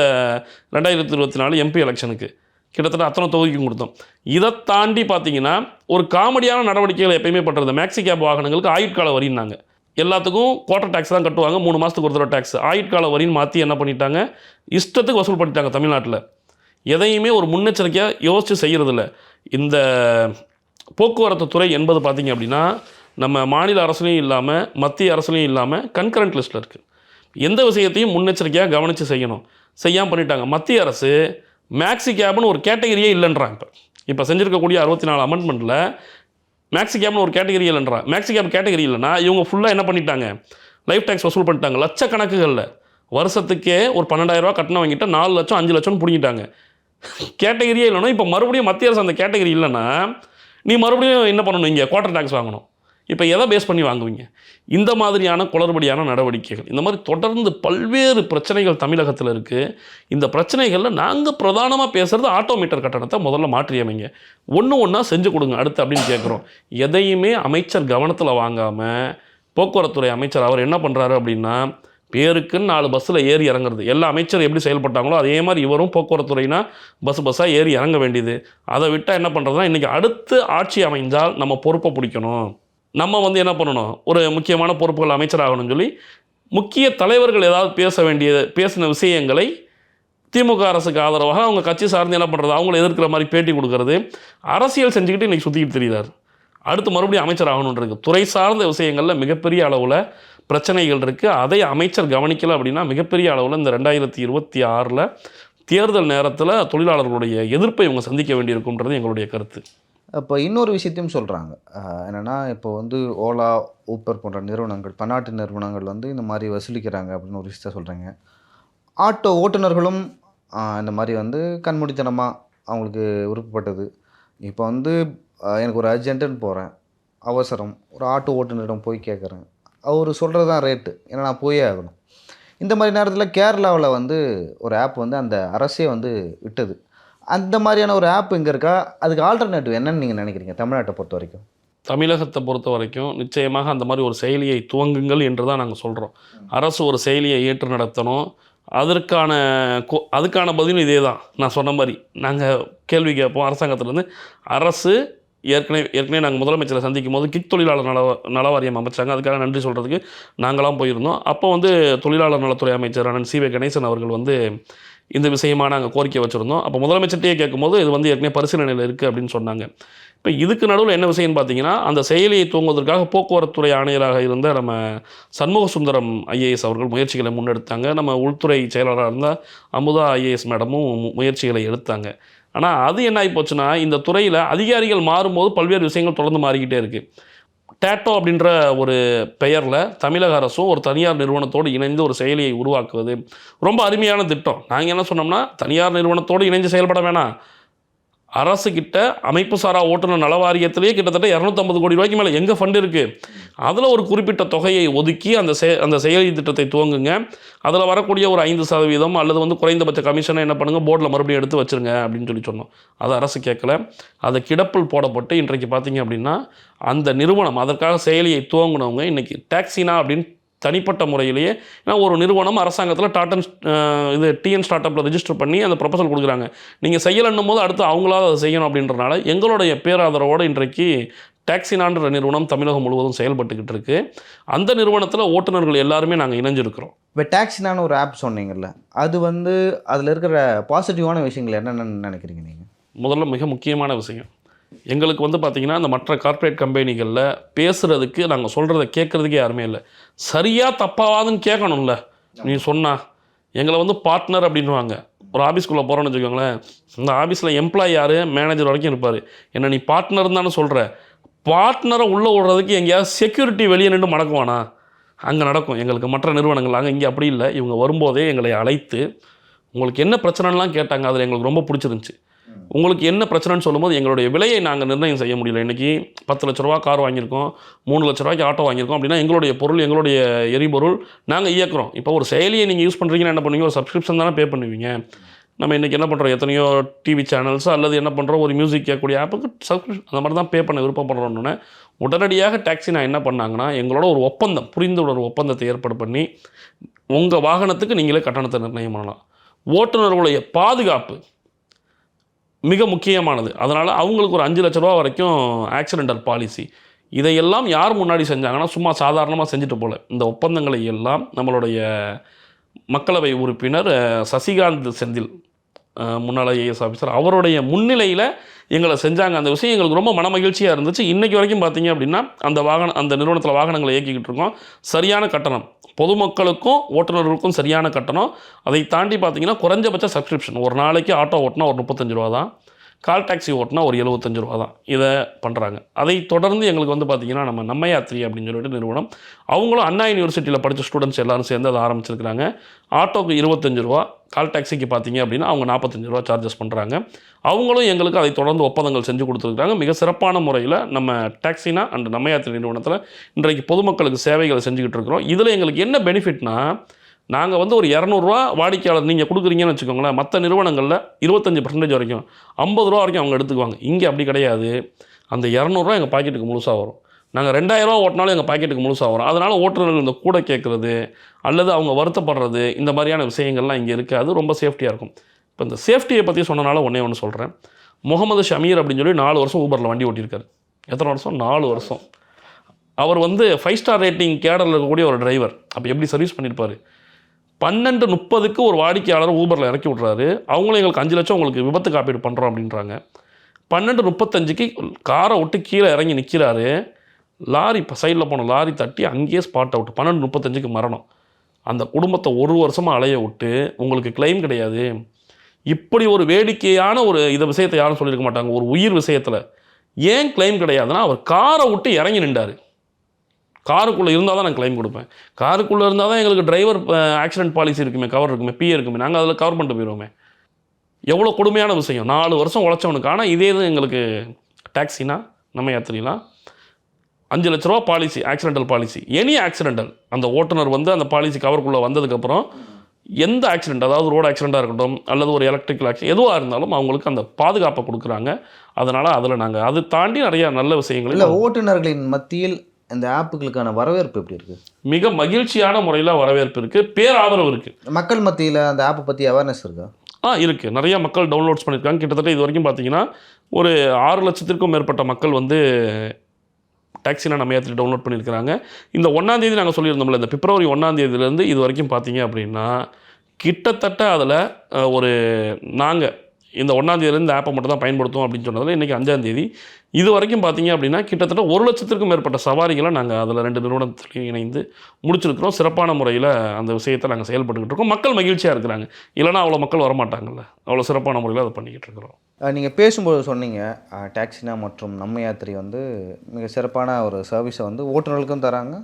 ரெண்டாயிரத்தி இருபத்தி நாலு எம்பி எலெக்ஷனுக்கு கிட்டத்தட்ட அத்தனை தொகுதிக்கும் கொடுத்தோம். இதை தாண்டி பார்த்தீங்கன்னா ஒரு காமெடியான நடவடிக்கைகள் எப்பயுமே பண்ணுறது மேக்ஸி கேப் வாகனங்களுக்கு ஆயுட்கால வரின்னாங்க. எல்லாத்துக்கும் குவார்டர் டேக்ஸ் தான் கட்டுவாங்க. மூணு மாதத்துக்கு ஒரு தடவை டேக்ஸ் ஆயுட்கால வரின்னு மாற்றி என்ன பண்ணிட்டாங்க? இஷ்டத்துக்கு வசூல் பண்ணிட்டாங்க தமிழ்நாட்டில். எதையுமே ஒரு முன்னெச்சரிக்கையாக யோசித்து செய்கிறதில்ல இந்த போக்குவரத்து துறை என்பது பார்த்திங்க அப்படின்னா நம்ம மாநில அரசுலையும் இல்லாமல் மத்திய அரசுலையும் இல்லாமல் கன்கரண்ட் லிஸ்ட்டில் இருக்குது எந்த விஷயத்தையும் முன்னெச்சரிக்கையாக கவனித்து செய்யணும். செய்யாமல் பண்ணிட்டாங்க. மத்திய அரசு மேக்ஸி கேப்னு ஒரு கேட்டகரியே இல்லைன்றான் இப்போ. இப்போ செஞ்சுருக்கக்கூடிய அறுபத்தி நாலு அமெண்ட்மெண்ட்டில் மேக்ஸி கேப்னு ஒரு கேட்டகரி இல்லைன்றான் மேக்ஸி கேப் கேட்டகரி இல்லைன்னா இவங்க ஃபுல்லாக என்ன பண்ணிட்டாங்க? லைஃப் டேக்ஸ் வசூல் பண்ணிட்டாங்க. லட்சக்கணக்குகளில். வருஷத்துக்கே ஒரு பன்னெண்டாயிரரூவா கட்டணம் வாங்கிட்டு நாலு லட்சம் அஞ்சு லட்சம்னு பிடிங்கிட்டாங்க. கேட்டகரியே இல்லைன்னா இப்போ மறுபடியும் மத்திய அரசு அந்த கேட்டகரி இல்லைன்னா நீ மறுபடியும் என்ன பண்ணணும் இங்கே? குவார்டர் டேக்ஸ் வாங்கணும். இப்போ எதை பேஸ் பண்ணி வாங்குவீங்க? இந்த மாதிரியான குளறுபடியான நடவடிக்கைகள். இந்த மாதிரி தொடர்ந்து பல்வேறு பிரச்சனைகள் தமிழகத்தில் இருக்குது இந்த பிரச்சனைகளில் நாங்கள் பிரதானமாக பேசுகிறது ஆட்டோமீட்டர் கட்டணத்தை முதல்ல மாற்றியமைங்க. ஒன்று ஒன்றா செஞ்சு கொடுங்க அடுத்து அப்படின்னு கேட்குறோம் எதையுமே அமைச்சர் கவனத்தில் வாங்காமல் போக்குவரத்துறை அமைச்சர் அவர் என்ன பண்ணுறாரு அப்படின்னா பேருக்குன்னு நாலு பஸ்ஸில் ஏறி இறங்குறது. எல்லா அமைச்சர் எப்படி செயல்பட்டாங்களோ அதே மாதிரி இவரும் போக்குவரத்துறைனா பஸ் பஸ்ஸாக ஏறி இறங்க வேண்டியது. அதை விட்டால் என்ன பண்ணுறதுனா இன்றைக்கி அடுத்து ஆட்சி அமைஞ்சால் நம்ம பொறுப்பை பிடிக்கணும். நம்ம வந்து என்ன பண்ணணும்? ஒரு முக்கியமான பொறுப்புகள் அமைச்சராகணும்னு சொல்லி முக்கிய தலைவர்கள் ஏதாவது பேச வேண்டிய பேசின விஷயங்களை திமுக அரசுக்கு ஆதரவாக அவங்க கட்சி சார்ந்து என்ன பண்ணுறது அவங்கள எதிர்க்கிற மாதிரி பேட்டி கொடுக்கறது அரசியல் செஞ்சுக்கிட்டு இன்றைக்கி சுற்றிக்கிட்டு தெரியுறாரு. அடுத்து மறுபடியும் அமைச்சர் ஆகணுன்றது துறை சார்ந்த விஷயங்களில் மிகப்பெரிய அளவில் பிரச்சனைகள் இருக்குது அதை அமைச்சர் கவனிக்கலை அப்படின்னா மிகப்பெரிய அளவில் இந்த ரெண்டாயிரத்தி இருபத்தி ஆறில் தேர்தல் நேரத்தில் தொழிலாளர்களுடைய எதிர்ப்பை இவங்க சந்திக்க வேண்டியிருக்குன்றது எங்களுடைய கருத்து. இப்போ இன்னொரு விஷயத்தையும் சொல்கிறாங்க என்னென்னா இப்போ வந்து ஓலா ஊப்பர் போன்ற நிறுவனங்கள் பன்னாட்டு நிறுவனங்கள் வந்து இந்த மாதிரி வசூலிக்கிறாங்க அப்படின்னு ஒரு விஷயத்த சொல்கிறாங்க ஆட்டோ ஓட்டுநர்களும் இந்த மாதிரி வந்து கண்மூடித்தனமாக அவங்களுக்கு விருப்பப்பட்டது இப்போ வந்து எனக்கு ஒரு அர்ஜென்ட்டுன்னு போகிறேன் அவசரம். ஒரு ஆட்டோ ஓட்டுநரிடம் போய் கேட்குறேன் அவர் சொல்கிறது தான் ரேட்டு ஏன்னா நான் போயே ஆகணும். இந்த மாதிரி நேரத்தில் கேரளாவில் வந்து ஒரு ஆப் வந்து அந்த அரசே வந்து விட்டது. அந்த மாதிரியான ஒரு ஆப் இங்கே இருக்கா? அதுக்கு ஆல்டர்னேட்டிவ் என்னன்னு நீங்கள் நினைக்கிறீங்க? தமிழ்நாட்டை பொறுத்த வரைக்கும். தமிழகத்தை பொறுத்த வரைக்கும் நிச்சயமாக அந்த மாதிரி ஒரு செயலியை துவங்குங்கள் என்று தான் நாங்கள் சொல்கிறோம் அரசு ஒரு செயலியை ஏற்று நடத்தணும். அதற்கான கோ அதுக்கான பதிலும் இதே தான். நான் சொன்ன மாதிரி நாங்கள் கேள்வி கேட்போம் அரசாங்கத்திலேருந்து. அரசு ஏற்கனவே ஏற்கனவே நாங்கள் முதலமைச்சரை சந்திக்கும் போது கிக் தொழிலாளர் நல நல வாரியம் அமைச்சாங்க. அதுக்காக நன்றி சொல்கிறதுக்கு நாங்களாம் போயிருந்தோம். அப்போ வந்து தொழிலாளர் நலத்துறை அமைச்சர் அண்ணன் சி வே கணேசன் அவர்கள் வந்து இந்த விஷயமா நாங்கள் கோரிக்கை வச்சுருந்தோம். அப்போ முதலமைச்சர்கிட்டயே கேட்கும்போது இது வந்து ஏற்கனவே பரிசீலனையில் இருக்குது அப்படின்னு சொன்னாங்க. இப்போ இதுக்கு நடுவில் என்ன விஷயம்னு பார்த்தீங்கன்னா அந்த செயலியை துவங்குவதற்காக போக்குவரத்துறை ஆணையராக இருந்த நம்ம சண்முக சுந்தரம் ஐஏஎஸ் அவர்கள் முயற்சிகளை முன்னெடுத்தாங்க. நம்ம உள்துறை செயலாளராக இருந்தால் அமுதா ஐஏஎஸ் மேடமும் முயற்சிகளை எடுத்தாங்க. ஆனால் அது என்ன ஆகி போச்சுன்னா இந்த துறையில் அதிகாரிகள் மாறும்போது பல்வேறு விஷயங்கள் தொடர்ந்து மாறிக்கிட்டே இருக்குது டேட்டோ அப்படின்ற ஒரு பெயரில் தமிழக அரசும் ஒரு தனியார் நிறுவனத்தோடு இணைந்து ஒரு செயலியை உருவாக்குவது ரொம்ப அருமையான திட்டம். நாங்கள் என்ன சொன்னோம்னா தனியார் நிறுவனத்தோடு இணைந்து செயல்பட வேணாம். அரசு கிட்ட அமைப்பு சாரா ஓட்டுநர் நல வாரியத்திலேயே கிட்டத்தட்ட இரநூத்தம்பது கோடி ரூபாய்க்கு மேலே எங்கே ஃபண்ட் இருக்குது அதில் ஒரு குறிப்பிட்ட தொகையை ஒதுக்கி அந்த செ அந்த செயலி திட்டத்தை துவங்குங்க. அதில் வரக்கூடிய ஒரு ஐந்து சதவீதம் அல்லது வந்து குறைந்தபட்ச கமிஷனை என்ன பண்ணுங்கள் போர்டில் மறுபடியும் எடுத்து வச்சிருங்க அப்படின்னு சொல்லி சொன்னோம். அது அரசு கேட்கல. அதை கிடப்பில் போடப்பட்டு இன்றைக்கு பார்த்தீங்க அப்படின்னா அந்த நிறுவனம் அதற்காக செயலியை துவங்கினவங்க இன்றைக்கி டாக்ஸினா அப்படின்னு தனிப்பட்ட முறையிலேயே ஏன்னா ஒரு நிறுவனம் அரசாங்கத்தில் டாட்டன் இது டிஎன் ஸ்டார்ட் அப்பில் ரெஜிஸ்டர் பண்ணி அந்த ப்ரொபசல் கொடுக்குறாங்க. நீங்கள் செய்யலைன்னும் போது அடுத்து அவங்களாவது அதை செய்யணும் அப்படின்றனால எங்களுடைய பேராதரவோடு இன்றைக்கு டாக்ஸினான்ற நிறுவனம் தமிழகம் முழுவதும் செயல்பட்டுக்கிட்டு இருக்கு. அந்த நிறுவனத்தில் ஓட்டுநர்கள் எல்லாருமே நாங்கள் இணைஞ்சிருக்கிறோம். இப்போ டாக்ஸினான ஒரு ஆப் சொன்னீங்கல்ல அது வந்து அதில் இருக்கிற பாசிட்டிவான விஷயங்கள் என்னென்னு நினைக்கிறீங்க நீங்கள் முதல்ல மிக முக்கியமான விஷயம். எங்களுக்கு வந்து பார்த்திங்கன்னா அந்த மற்ற கார்ப்பரேட் கம்பெனிகளில் பேசுகிறதுக்கு நாங்கள் சொல்கிறத கேட்குறதுக்கே யாருமே இல்லை. சரியாக தப்பாவாதுன்னு கேட்கணும்ல நீ சொன்னா எங்களை வந்து பார்ட்னர் அப்படின்வாங்க ஒரு ஆஃபீஸ்க்குள்ளே போகிறோன்னு வச்சுக்கோங்களேன் இந்த ஆஃபீஸில் எம்ப்ளாய் யார்? மேனேஜர் வரைக்கும் இருப்பார். என்ன நீ பார்ட்னர் தானே சொல்கிற பார்ட்னரை உள்ளே விடுறதுக்கு எங்கேயாவது செக்யூரிட்டி வெளியே நின்று மடக்குவானா? அங்கே நடக்கும். எங்களுக்கு மற்ற நிறுவனங்கள் அங்கே இங்கே அப்படி இல்லை. இவங்க வரும்போதே எங்களை அழைத்து உங்களுக்கு என்ன பிரச்சனைலாம் கேட்டாங்க. அதில் எங்களுக்கு ரொம்ப பிடிச்சிருந்துச்சி. உங்களுக்கு என்ன பிரச்சனைன்னு சொல்லும்போது எங்களுடைய விலையை நாங்கள் நிர்ணயம் செய்ய முடியல. இன்றைக்கி பத்து லட்ச ரூபா கார் வாங்கியிருக்கோம் மூணு லட்ச ரூபாய்க்கு ஆட்டோ வாங்கியிருக்கோம் அப்படின்னா எங்களுடைய பொருள் எங்களுடைய எரிபொருள் நாங்கள் இயக்குறோம். இப்போ ஒரு செயலியை நீங்கள் யூஸ் பண்ணுறீங்கன்னா என்ன பண்ணுவீங்க? ஒரு சப்ஸ்கிரிப்ஷன் தானே பே பண்ணுவீங்க. நம்ம இன்றைக்கி என்ன பண்ணுறோம் எத்தனையோ டிவி சேனல்ஸ் அல்லது என்ன பண்ணுறோம் ஒரு மியூசிக் கேட்கக்கூடிய ஆப்புக்கு சப்ஸ்கிரிப்ஷன் அந்த மாதிரி தான் பே பண்ண விருப்பப்படுறோன்னு உடனடியாக டாக்ஸி நான் என்ன பண்ணாங்கன்னா எங்களோட ஒரு ஒப்பந்தம் புரிந்து ஒரு ஒப்பந்தத்தை ஏற்பாடு பண்ணி உங்கள் வாகனத்துக்கு நீங்களே கட்டணத்தை நிர்ணயம் பண்ணலாம். ஓட்டுநர்களுடைய பாதுகாப்பு மிக முக்கியமானது. அதனால் அவங்களுக்கு ஒரு அஞ்சு லட்ச ரூபா வரைக்கும் ஆக்சிடென்டல் பாலிசி இதையெல்லாம் யார் முன்னாடி செஞ்சாங்கன்னா சும்மா சாதாரணமாக செஞ்சுட்டு போல. இந்த ஒப்பந்தங்களை எல்லாம் நம்மளுடைய மக்களவை உறுப்பினர் சசிகாந்த் செந்தில் முன்னாள் ஐஏஎஸ் ஆஃபீஸர் அவருடைய முன்னிலையில் எங்களை செஞ்சாங்க. அந்த விஷயம் எங்களுக்கு ரொம்ப மன மகிழ்ச்சியாக இருந்துச்சு. இன்றைக்கி வரைக்கும் பார்த்தீங்க அப்படின்னா அந்த வாகனம் அந்த நிறுவனத்தில் வாகனங்களை இயக்கிக்கிட்டு இருக்கோம். சரியான கட்டணம். பொதுமக்களுக்கும் ஓட்டுநர்களுக்கும் சரியான கட்டணம். அதை தாண்டி பார்த்தீங்கன்னா குறைஞ்சபட்ச சப்ஸ்கிரிப்ஷன் ஒரு நாளைக்கு ஆட்டோ ஓட்டினா ஒரு முப்பத்தஞ்சு ரூபா தான் கால் டாக்ஸி ஓட்டினா ஒரு எழுபத்தஞ்சு ரூபா தான் இதை பண்ணுறாங்க அதை தொடர்ந்து எங்களுக்கு வந்து பார்த்திங்கன்னா நம்ம நம்மயாத்திரி அப்படின்னு சொல்லிட்டு நிறுவனம் அவங்களும் அண்ணா யூனிவர்சிட்டியில் படித்த ஸ்டூடெண்ட்ஸ் எல்லாரும் சேர்ந்து அதை ஆரம்பிச்சிருக்கிறாங்க. ஆட்டோக்கு இருபத்தஞ்சு ரூபா கால் டாக்ஸிக்கு பார்த்தீங்க அப்படின்னா அவங்க நாற்பத்தஞ்சு ரூபா சார்ஜஸ் பண்ணுறாங்க அவங்களும் எங்களுக்கு அதை தொடர்ந்து ஒப்பந்தங்கள் செஞ்சு கொடுத்துருக்காங்க மிக சிறப்பான முறையில் நம்ம டாக்ஸினா அண்ட் நம்மயாத்திரி நிறுவனத்தில் இன்றைக்கு பொதுமக்களுக்கு சேவைகளை செஞ்சுக்கிட்டு இருக்கிறோம். இதில் எங்களுக்கு என்ன பெனிஃபிட்னால் நாங்கள் வந்து ஒரு இரநூறுவா வாடிக்கையாளர் நீங்கள் கொடுக்குறீங்கன்னு வச்சுக்கோங்களேன் மற்ற நிறுவனங்களில் இருபத்தஞ்சி பர்சன்டேஜ் வரைக்கும் ஐம்பது ரூபா வரைக்கும் அவங்க எடுத்துக்குவாங்க. இங்கே அப்படி கிடையாது. அந்த இரநூறுவா எங்கள் பாக்கெட்டுக்கு முழுசாக வரும். நாங்கள் ரெண்டாயிரரூவா ஓட்டினாலும் எங்கள் பாக்கெட்டுக்கு முழுசாக வரும். அதனால் ஓட்டுநர்கள் இந்த கூட கேட்குறது அல்லது அவங்க வருத்தப்படுறது இந்த மாதிரியான விஷயங்கள்லாம் இங்கே இருக்காது ரொம்ப சேஃப்டியாக இருக்கும். இப்போ இந்த சேஃப்டியை பற்றி சொன்னனால ஒன்றே ஒன்று சொல்கிறேன் முகமது ஷமீர் அப்படின்னு சொல்லி நாலு வருஷம் ஊபரில் வண்டி ஓட்டியிருக்காரு. எத்தனை வருஷம்? நாலு வருஷம். அவர் வந்து ஃபைவ் ஸ்டார் ரேட்டிங் கேடரில் இருக்கக்கூடிய ஒரு டிரைவர் அப்போ எப்படி சர்வீஸ் பண்ணியிருப்பார் பன்னெண்டு முப்பதுக்கு ஒரு வாடிக்கையாளர் ஊபரில் இறக்கி விட்றாரு. அவங்களும் எங்களுக்கு அஞ்சு லட்சம் உங்களுக்கு விபத்து காப்பீடு பண்ணுறோம் அப்படின்றாங்க. பன்னெண்டு முப்பத்தஞ்சுக்கு காரை விட்டு கீழே இறங்கி நிற்கிறாரு லாரி இப்போ சைடில் போன லாரி தட்டி அங்கேயே ஸ்பாட் அவுட் பன்னெண்டு முப்பத்தஞ்சுக்கு மரணம். அந்த குடும்பத்தை ஒரு வருஷமாக அலைய விட்டு உங்களுக்கு கிளைம் கிடையாது. இப்படி ஒரு வேடிக்கையான ஒரு இதை விஷயத்தை யாரும் சொல்லியிருக்க மாட்டாங்க. ஒரு உயிர் விஷயத்தில். ஏன் கிளைம் கிடையாதுன்னா அவர் காரை விட்டு இறங்கி நின்றார். காருக்குள்ளே இருந்தால் தான் நான் கிளைம் கொடுப்பேன். காருக்குள்ளே இருந்தால் தான் எங்களுக்கு டிரைவர் ஆக்சிடென்ட் பாலிசி இருக்குமே கவர் இருக்குமே பிஏ இருக்குமே. நாங்கள் அதில் கவர் பண்ணிட்டு போயிடுவோமே. எவ்வளோ கொடுமையான விஷயம். நாலு வருஷம் உழைச்சவனுக்கு. ஆனால் இதே இது எங்களுக்கு டாக்ஸினா நம்ம யாத்திரைலாம். அஞ்சு லட்ச ரூபா policy accidental policy any accidental அந்த ஓட்டுநர் வந்து அந்த பாலிசி கவருக்குள்ளே வந்ததுக்கப்புறம் எந்த ஆக்சிடெண்ட் அதாவது ரோடு ஆக்சிடெண்ட்டாக இருக்கட்டும் அல்லது ஒரு எலக்ட்ரிக்கல் ஆக்சிடென்ட் எதுவாக இருந்தாலும் அவங்களுக்கு அந்த பாதுகாப்பை கொடுக்குறாங்க. அதனால் அதில் நாங்கள் அது தாண்டி நிறையா நல்ல விஷயங்கள் இல்லை ஓட்டுநர்களின் மத்தியில் இந்த ஆப்புகளுக்கான வரவேற்பு எப்படி இருக்குது மிக மகிழ்ச்சியான முறையில் வரவேற்பு இருக்குது பேராதரவு இருக்குது மக்கள் மத்தியில் அந்த ஆப்பை பற்றி அவேர்னஸ் இருக்கா? ஆ இருக்குது நிறைய மக்கள் டவுன்லோட்ஸ் பண்ணியிருக்காங்க. கிட்டத்தட்ட இது வரைக்கும் பார்த்தீங்கன்னா ஒரு ஆறு லட்சத்திற்கும் மேற்பட்ட மக்கள் வந்து டாக்ஸினா நம்ம ஏற்றி டவுன்லோட் பண்ணியிருக்கிறாங்க. இந்த ஒன்றாந்தேதி நாங்கள் சொல்லியிருந்தோம்ல இந்த பிப்ரவரி ஒன்றாந்தேதியிலேருந்து இது வரைக்கும் பார்த்தீங்க அப்படின்னா கிட்டத்தட்ட அதில் ஒரு நாங்கள் இந்த ஒன்றாந்தேதியிலேருந்து இந்த ஆப்பை மட்டும் தான் பயன்படுத்துவோம் அப்படின்னு சொன்னதில் இன்றைக்கி அஞ்சாந்தேதி இது வரைக்கும் பார்த்தீங்க அப்படின்னா கிட்டத்தட்ட ஒரு லட்சத்திற்கும் மேற்பட்ட சவாரிகளை நாங்கள் அதில் ரெண்டு நிறுவனத்திலையும் இணைந்து முடிச்சிருக்கிறோம். சிறப்பான முறையில் அந்த விஷயத்தை நாங்கள் செயல்பட்டுக்கிட்டு இருக்கோம். மக்கள் மகிழ்ச்சியாக இருக்கிறாங்க. இல்லைனா அவ்வளோ மக்கள் வரமாட்டாங்கல்ல. அவ்வளோ சிறப்பான முறையில் அதை பண்ணிக்கிட்டு இருக்கிறோம். நீங்கள் பேசும்போது சொன்னீங்க டாக்ஸினா மற்றும் நம்ம யாத்திரை வந்து மிக சிறப்பான ஒரு சர்வீஸை வந்து ஓட்டுநர்களுக்கும் தராங்க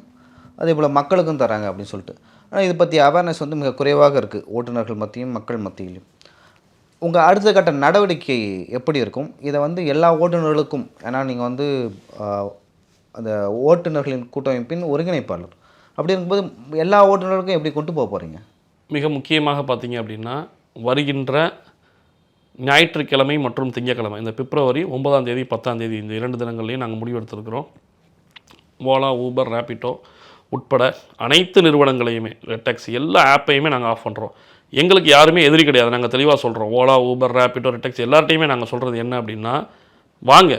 அதே போல் மக்களுக்கும் தராங்க அப்படின்னு சொல்லிட்டு. ஆனால் இதை பற்றி அவேர்னஸ் வந்து மிக குறைவாக இருக்குது ஓட்டுநர்கள் மத்தியும் மக்கள் மத்தியிலும். உங்கள் அடுத்த கட்ட நடவடிக்கை எப்படி இருக்கும்? இதை வந்து எல்லா ஓட்டுநர்களுக்கும் ஏன்னா நீங்கள் வந்து அந்த ஓட்டுநர்களின் கூட்டமைப்பின் ஒருங்கிணைப்பாளர். அப்படி இருக்கும்போது எல்லா ஓட்டுநர்களுக்கும் எப்படி கொண்டு போக போகிறீங்க மிக முக்கியமாக பார்த்தீங்க அப்படின்னா வருகின்ற ஞாயிற்றுக்கிழமை மற்றும் திங்கட்கிழமை இந்த பிப்ரவரி ஒன்பதாம் தேதி பத்தாம் தேதி இந்த இரண்டு தினங்கள்லையும் நாங்கள் முடிவெடுத்திருக்கிறோம். ஓலா ஊபர் ரேப்பிட்டோ உட்பட அனைத்து நிறுவனங்களையுமே ரெட் டாக்ஸி எல்லா ஆப்பையுமே நாங்கள் ஆஃப் பண்ணுறோம் எங்களுக்கு யாருமே எதிரி கிடையாது. நாங்கள் தெளிவாக சொல்கிறோம் ஓலா ஊபர் ரேபிட்டோ ரெட் எல்லார்ட்டையுமே நாங்கள் சொல்கிறது என்ன அப்படின்னா வாங்க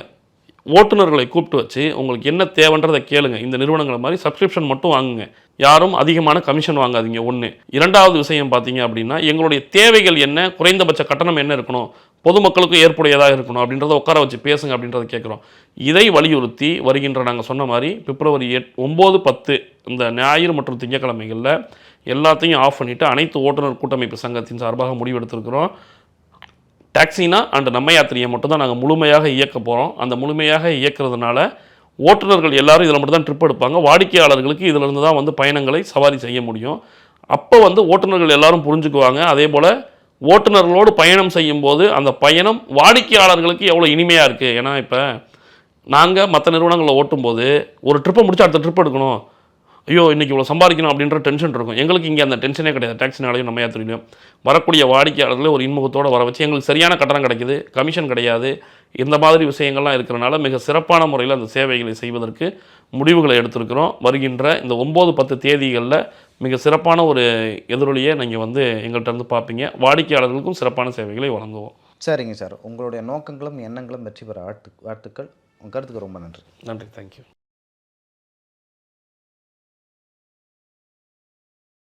ஓட்டுநர்களை கூப்பிட்டு வச்சு உங்களுக்கு என்ன தேவைன்றதை கேளுங்க. இந்த நிறுவனங்களை மாதிரி சப்ஸ்கிரிப்ஷன் மட்டும் வாங்குங்க. யாரும் அதிகமான கமிஷன் வாங்காதீங்க. ஒன்று இரண்டாவது விஷயம் பார்த்தீங்க அப்படின்னா எங்களுடைய தேவைகள் என்ன குறைந்தபட்ச கட்டணம் என்ன இருக்கணும் பொதுமக்களுக்கும் ஏற்புடையதாக இருக்கணும் அப்படின்றத உட்கார வச்சு பேசுங்க அப்படின்றத கேட்குறோம் இதை வலியுறுத்தி வருகின்ற நாங்கள் சொன்ன மாதிரி பிப்ரவரி எட் ஒம்பது பத்து இந்த ஞாயிறு மற்றும் திங்கக்கிழமைகளில் எல்லாத்தையும் ஆஃப் பண்ணிவிட்டு அனைத்து ஓட்டுநர் கூட்டமைப்பு சங்கத்தின் சார்பாக முடிவெடுத்திருக்கிறோம். டாக்ஸினா அண்ட் நம்ம யாத்திரையை மட்டும் தான் நாங்கள் முழுமையாக இயக்க போகிறோம் அந்த முழுமையாக இயக்கிறதுனால ஓட்டுநர்கள் எல்லாரும் இதில் மட்டும் தான் ட்ரிப் எடுப்பாங்க. வாடிக்கையாளர்களுக்கு இதிலிருந்து தான் வந்து பயணங்களை சவாரி செய்ய முடியும். அப்போ வந்து ஓட்டுநர்கள் எல்லாரும் புரிஞ்சுக்குவாங்க. அதே போல் ஓட்டுநர்களோடு பயணம் செய்யும்போது அந்த பயணம் வாடிக்கையாளர்களுக்கு எவ்வளோ இனிமையாக இருக்குது ஏன்னா இப்போ நாங்கள் மற்ற நிறுவனங்களில் ஓட்டும்போது ஒரு ட்ரிப்பை முடிச்சு அடுத்த ட்ரிப் எடுக்கணும். ஐயோ இன்றைக்கி இவ்வளோ சம்பாதிக்கணும் அப்படின்ற டென்ஷன் இருக்கும். எங்களுக்கு இங்கே அந்த டென்ஷனே கிடையாது. டாக்ஸினாலையும் நம்ம யாத்திரையிலையும் வரக்கூடிய வாடிக்கையாளர்களை ஒரு இன்முகத்தோடு வர வச்சு எங்களுக்கு சரியான கட்டணம் கிடைக்குது. கமிஷன் கிடையாது. இந்த மாதிரி விஷயங்கள்லாம் இருக்கிறனால மிக சிறப்பான முறையில் அந்த சேவைகளை செய்வதற்கு முடிவுகளை எடுத்திருக்கிறோம். வருகின்ற இந்த ஒம்பது பத்து தேதிகளில் மிக சிறப்பான ஒரு எதிரொலியை நீங்கள் வந்து எங்கள்கிட்ட இருந்து பார்ப்பீங்க. வாடிக்கையாளர்களுக்கும் சிறப்பான சேவைகளை வழங்குவோம். சரிங்க சார். உங்களுடைய நோக்கங்களும் எண்ணங்களும் வெற்றி பெற வாழ்த்து வாழ்த்துக்கள். உங்கள் கருத்துக்கு ரொம்ப நன்றி. நன்றி. தேங்க்யூ